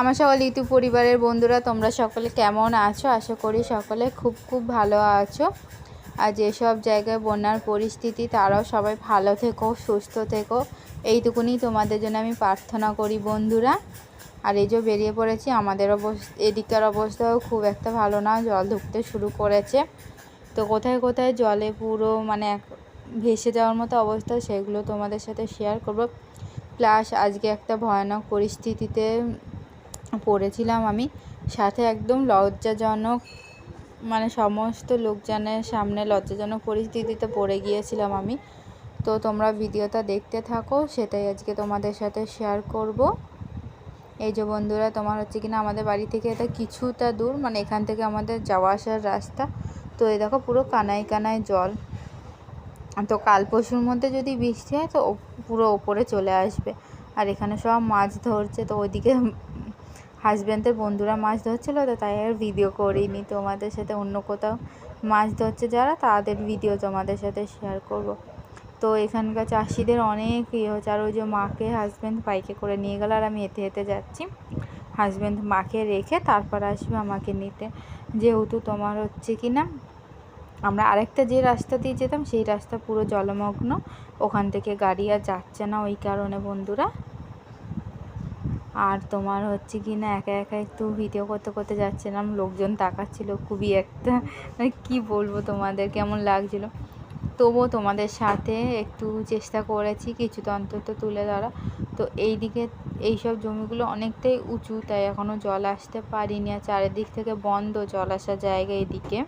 আমার সকল ইতু পরিবারের বন্ধুরা, তোমরা সকলে কেমন আছো? আশা করি সকলে খুব খুব ভালো আছো। আর যেসব জায়গায় বন্যার পরিস্থিতি, তারাও সবাই ভালো থেকো, সুস্থ থেকো। এইটুকুনি তোমাদের জন্য আমি প্রার্থনা করি বন্ধুরা। আর এই যে বেরিয়ে পড়েছি, আমাদের অবস্থা এদিকের অবস্থাও খুব একটা ভালো না, জল ঢুকতে শুরু করেছে। তো কোথায় কোথায় জলে পুরো মানে ভেসে যাওয়ার মতো অবস্থা, সেগুলো তোমাদের সাথে শেয়ার করব। প্লাস আজকে একটা ভয়ানক পরিস্থিতিতে পড়েছিলাম আমি। সাথে একদম লজ্জাজনক মানে সমস্ত লোকজনের সামনে লজ্জাজনক পরিস্থিতিতে পড়ে গিয়েছিলাম আমি। তো তোমরা ভিডিওটা দেখতে থাকো, সেটাই আজকে তোমাদের সাথে শেয়ার করব। এই যে বন্ধুরা, তোমার হচ্ছে কিনা আমাদের বাড়ি থেকে এটা কিছুটা দূর মানে এখান থেকে আমাদের যাওয়া আসার রাস্তা। তো এই দেখো পুরো কানায় কানায় জল। তো কাল পরশুর মধ্যে যদি বৃষ্টি হয়, তো পুরো ওপরে চলে আসবে। আর এখানে সব মাছ ধরছে, তো ওইদিকে হাজব্যান্ডের বন্ধুরা মাছ ধরছিলো তো তাই আর ভিডিও করিনি। তোমাদের সাথে অন্য কোথাও মাছ ধরছে যারা, তাদের ভিডিও তোমাদের সাথে শেয়ার করব। তো এখানকার চাষিদের অনেক ইয়ে হচ্ছে, আর ওই যে মাকে হাজব্যান্ড বাইকে করে নিয়ে গেল আর আমি হেঁটে হেঁটে যাচ্ছি। হাজব্যান্ড মাকে রেখে তারপর আসবে আমাকে নিতে। যেহেতু তোমার হচ্ছে কি না, আমরা আরেকটা যে রাস্তা দিয়ে যেতাম, সেই রাস্তা পুরো জলমগ্ন। ওখান থেকে গাড়ি আর যাচ্ছে না ওই কারণে বন্ধুরা। আর তোমার হচ্ছে কি না, একা একা একটু ভিডিও করতে করতে যাচ্ছিলাম, লোকজন তাকাচ্ছিল খুবই একটা মানে কী বলব তোমাদের, কেমন লাগছিল। তবুও তোমাদের সাথে একটু চেষ্টা করেছি কিছুটা অন্তত তুলে ধরা। তো এই দিকে এইসব জমিগুলো অনেকটাই উঁচু, তাই এখনও জল আসতে পারিনি। আর চারিদিক থেকে বন্ধ, জল আসার জায়গা এদিকে।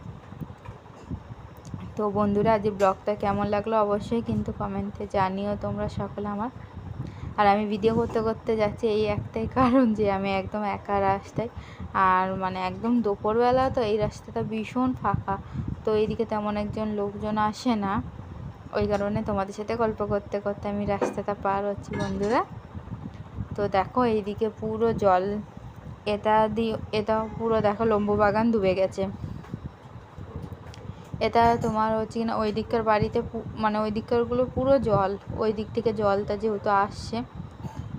তো বন্ধুরা, আজ ব্লগটা কেমন লাগল অবশ্যই কিন্তু কমেন্টে জানিও তোমরা, সকলে আমার। আর আমি ভিডিও করতে করতে যাচ্ছি, এই একটাই কারণ যে আমি একদম একা রাস্তায়। আর মানে একদম দুপুরবেলা তো এই রাস্তাটা ভীষণ ফাঁকা। তো এইদিকে তেমন একজন লোকজন আসে না। ওই কারণে তোমাদের সাথে গল্প করতে করতে আমি রাস্তাটা পার হচ্ছি বন্ধুরা। তো দেখো এইদিকে পুরো জল, এটা দিয়ে, এটা পুরো দেখো লম্বু বাগান ডুবে গেছে। এটা তোমার হচ্ছে কিনা ওই দিককার বাড়িতে মানে ওই দিককারগুলো পুরো জল, ওই দিক থেকে জলটা যেহেতু আসছে।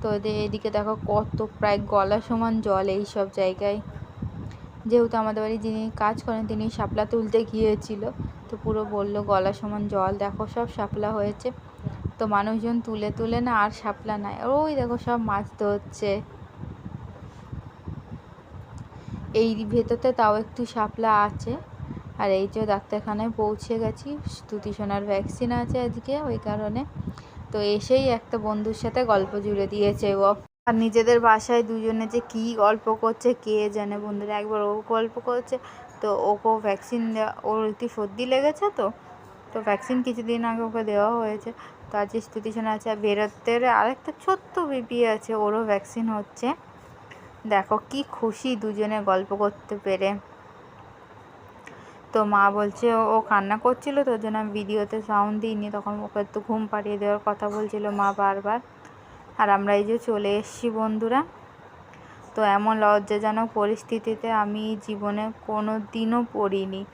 তো এদিকে দেখো কত প্রায় গলা সমান জল এই সব জায়গায়। যেহেতু আমাদের বাড়ি যিনি কাজ করেন, তিনি শাপলা তুলতে গিয়েছিল। তো পুরো বলল গলা সমান জল, দেখো সব শাপলা হয়েছে। তো মানুষজন তুলে তুলে না আর শাপলা নাই। ওই দেখো সব মাছ ধরছে। এই ভেতরতে তাও একটু শাপলা আছে। আর এই যে ডাক্তারখানায় পৌঁছে গেছি স্তুতি সোনার ভ্যাকসিন আছে আজকে ওই কারণে। তো এসেই একটা বন্ধুর সাথে গল্প জুড়ে দিয়েছে ও। আর নিজেদের বাসায় দুজনে যে কী গল্প করছে, কে জানে বন্ধুরা, একবার ও গল্প করছে। তো ওকেও ভ্যাকসিন দেওয়া ওর একটু সর্দি লেগেছে তো তো ভ্যাকসিন কিছুদিন আগে ওকে দেওয়া হয়েছে। তো আজকে স্তুতি সোনা আছে, আর বেরোতের আরেকটা ছোট্ট বেবি আছে, ওরও ভ্যাকসিন হচ্ছে। দেখো কি খুশি দুজনে গল্প করতে পেরে। তো মা বলছে, ও- কান্না করছিল তো ওর জন্য, আমি ভিডিওতে সাউন্ড দিইনি। তখন ওকে একটু ঘুম পাড়িয়ে দেওয়ার কথা বলছিল মা বারবার। আর আমরা এই যে চলে এসেছি বন্ধুরা, তো এমন লজ্জাজনক পরিস্থিতিতে আমি জীবনে কোনো দিনও পড়িনি।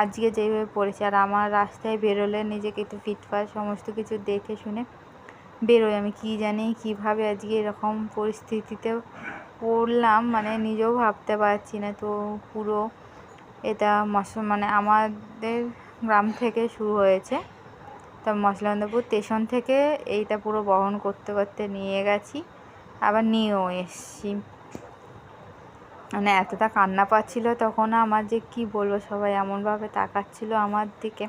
আজকে যেভাবে পড়েছি, আর আমার রাস্তায় বেরোলে নিজেকে একটু ফিটফাট সমস্ত কিছু দেখে শুনে বেরোই আমি কি জানি কীভাবে আজকে এরকম পরিস্থিতিতে পড়লাম মানে নিজেও ভাবতে পারছি না। তো পুরো এটা মশ মানে আমাদের গ্রাম থেকে শুরু হয়েছে। তা মশলানন্দপুর স্টেশন থেকে এইটা পুরো বহন করতে করতে নিয়ে গেছি। আবার নিয়েও এসছি। মানে এতটা কান্না পাচ্ছিল তখন আমার যে কি বলব, সবাই এমনভাবে তাকাচ্ছিল আমার দিকে।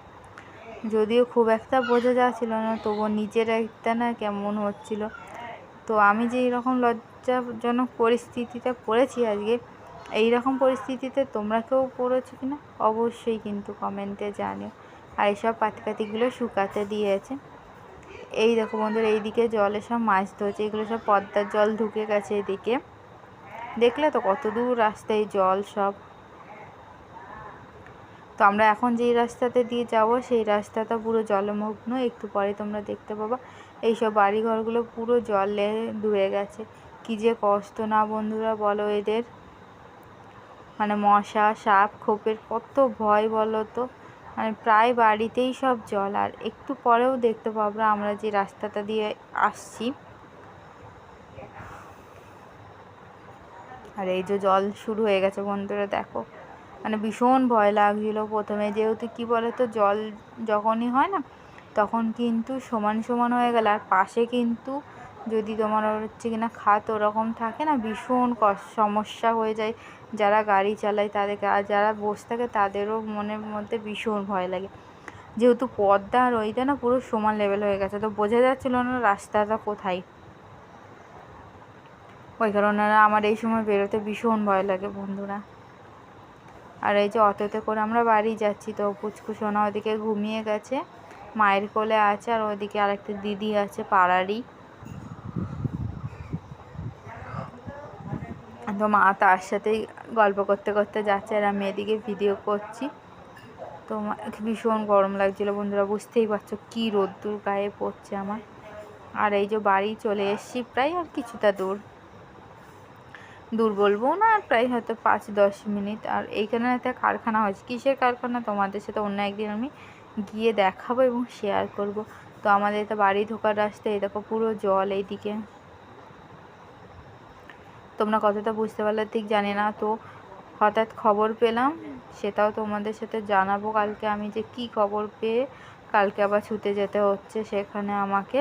যদিও খুব একটা বোঝা যাচ্ছিল না, তবুও নিজের একটা না কেমন হচ্ছিল। তো আমি যে এরকম লজ্জাজনক পরিস্থিতিতে পড়েছি আজকে এই রকম পরিস্থিতিতে তোমরা কেউ পড়েছো কি না অবশ্যই কিন্তু কমেন্টে জানিও। আর এইসব পাতিপাতিগুলো শুকাতে দিয়েছে। এই দেখো বন্ধুরা, এইদিকে জলে সব মাছ ধরছে। এগুলো সব পদ্মার জল ঢুকে গেছে এদিকে। দেখলে তো কত দূর রাস্তায় জল সব। তো আমরা এখন যেই রাস্তাতে দিয়ে যাব, সেই রাস্তাটা পুরো জলমগ্ন। একটু পরে তোমরা দেখতে পাবা। এইসব বাড়িঘরগুলো পুরো জলে ডুবে গেছে। কি যে কষ্ট না বন্ধুরা বলো এদের। মানে মশা, সাপ, খোপের কত ভয় বলো তো? মানে প্রায় বাড়িতেই সব জল। আর একটু পরেও দেখতে পাবো আমরা যে রাস্তাটা দিয়ে আসছি। আর এই যে জল শুরু হয়ে গেছে বন্ধুরা, দেখো। মানে ভীষণ ভয় লাগছিল প্রথমে। যেহেতু কি বলে তো জল যখনই হয় না, তখন কিন্তু সমান সমান হয়ে গেলে। আর পাশে কিন্তু যদি তোমার হচ্ছে কিনা খাত ওরকম থাকে না, ভীষণ সমস্যা হয়ে যায়। যারা গাড়ি চালায় তাদেরকে, আর যারা বসে থাকে তাদেরও মনের মধ্যে ভীষণ ভয় লাগে। যেহেতু পদ্মা আর ওইটা না পুরো সমান লেভেল হয়ে গেছে, তো বোঝা যাচ্ছিল না রাস্তাটা কোথায়। ওই কারণে আমার এই সময় বেরোতে ভীষণ ভয় লাগে বন্ধুরা। আর এই যে অটোতে করে আমরা বাড়ি যাচ্ছি, তো পুচকু সোনা ওদিকে ঘুমিয়ে গেছে। মায়ের কোলে আছে আর ওদিকে আরেকটা দিদি আছে পাড়ারই। তো মা তার সাথেই গল্প করতে করতে যাচ্ছে আর আমি এদিকে ভিডিও করছি। তো ভীষণ গরম লাগছিল বন্ধুরা, বুঝতেই পারছ কী রোদ্দুর গায়ে পড়ছে আমার। আর এই যে বাড়ি চলে এসছি প্রায় আর কিছুটা দূর। দূর বলব না আর প্রায় হয়তো পাঁচ দশ মিনিট। আর এইখানে একটা কারখানা হয়েছে। কিসের কারখানা? তোমাদের সাথে অন্য একদিন আমি গিয়ে দেখাবো এবং শেয়ার করব। তো আমাদের তো বাড়ি ঢোকার রাস্তায় এই দেখো পুরো জল এইদিকে। তোমরা কতটা বুঝতে পারলে ঠিক জানি না। তো হঠাৎ খবর পেলাম, সেটাও তোমাদের সাথে জানাব কালকে আমি যে কি খবর পেয়ে কালকে আবার ছুটে যেতে হচ্ছে সেখানে আমাকে।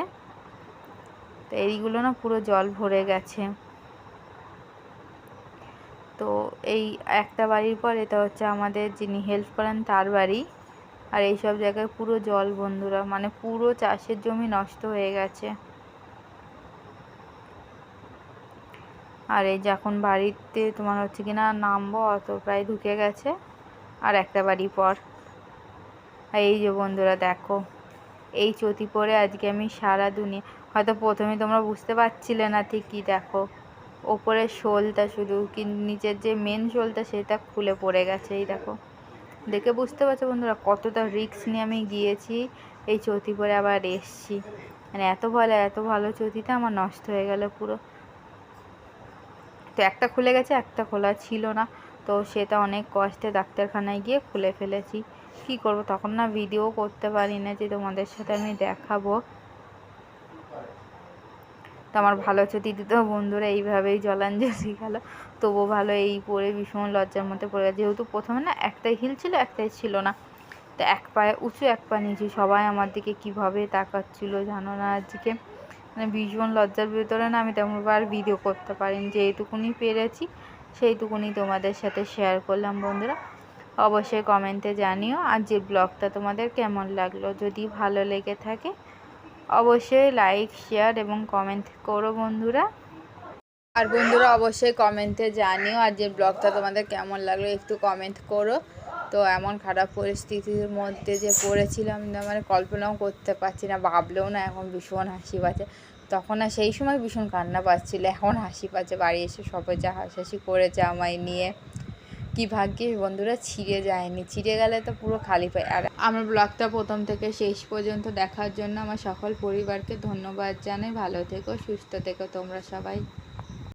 তো এইগুলো না পুরো জল ভরে গেছে। তো এই একটা বাড়ির পর এটা হচ্ছে আমাদের যিনি হেল্প করেন তার বাড়ি। আর এইসব জায়গায় পুরো জল বন্ধুরা মানে পুরো চাষের জমি নষ্ট হয়ে গেছে। আর এই যে এখন বাড়িতে তোমার হচ্ছে কি না নামবো, অত প্রায় ঢুকে গেছে। আর একটা বাড়ি পর। এই যে বন্ধুরা, দেখো। এই চতি পরে আজকে আমি সারা দুনিয়া, হয়তো প্রথমে তোমরা বুঝতে পারছিলে না ঠিক কী দেখো। ওপরের শোলটা শুধু, কি নিচের যে মেন শোলটা সেটা খুলে পড়ে গেছে, এই দেখো। দেখে বুঝতে পারছ বন্ধুরা, কতটা রিক্স নিয়ে আমি গিয়েছি। এই চতি পরে আবার এসছি। মানে এত ভালো এত ভালো চটিটা আমার নষ্ট হয়ে গেল পুরো। তো একটা খুলে গেছে, একটা খোলা ছিল না। তো সেটা অনেক কষ্টে ডাক্তারখানায় গিয়ে খুলে ফেলেছি। কি করব? তখন না ভিডিও করতে পারি না যে তোমাদের সাথে আমি দেখাবো। তো আমার ভালো হচ্ছে দিদি তো, বন্ধুরা এইভাবেই জলাঞ্জলি গেল। তবুও ভালো, এই পরে ভীষণ লজ্জার মধ্যে পড়ে গেছে। যেহেতু প্রথমে না একটাই হিল ছিল, একটাই ছিল না। তো এক পায়ে, উঁচু এক পা নিচু, সবাই আমার দিকে কীভাবে তাকাচ্ছিল জানো না আজকে। মানে ভীষণ লজ্জার ভিতরে না আমি তেমনবার ভিডিও করতে পারিনি। যেইটুকুনি পেরেছি, সেইটুকুনি তোমাদের সাথে শেয়ার করলাম বন্ধুরা। অবশ্যই কমেন্টে জানিও আর যে ব্লগটা তোমাদের কেমন লাগল। যদি ভালো লেগে থাকে, অবশ্যই লাইক শেয়ার এবং কমেন্ট করো বন্ধুরা। আর বন্ধুরা, অবশ্যই কমেন্টে জানিও আর যে ব্লগটা তোমাদের কেমন লাগল, একটু কমেন্ট করো। তো এমন খারাপ পরিস্থিতির মধ্যে যে পড়েছিলাম মানে কল্পনাও করতে পারছি না, ভাবলেও না এখন ভীষণ হাসি পাচ্ছে। তখন আর সেই সময় ভীষণ কান্না পাচ্ছিল, এখন হাসি পাচ্ছে, বাড়ি এসে সবাই যা হাসাহাসি করেছে আমায় নিয়ে। কি ভাগ্যে বন্ধুরা, ছিঁড়ে যায়নি, ছিঁড়ে গেলে তো পুরো খালি পায় আর আমার ব্লগটা প্রথম থেকে শেষ পর্যন্ত দেখার জন্য আমার সকল পরিবারকে ধন্যবাদ জানাই। ভালো থেকো, সুস্থ থেকো তোমরা সবাই।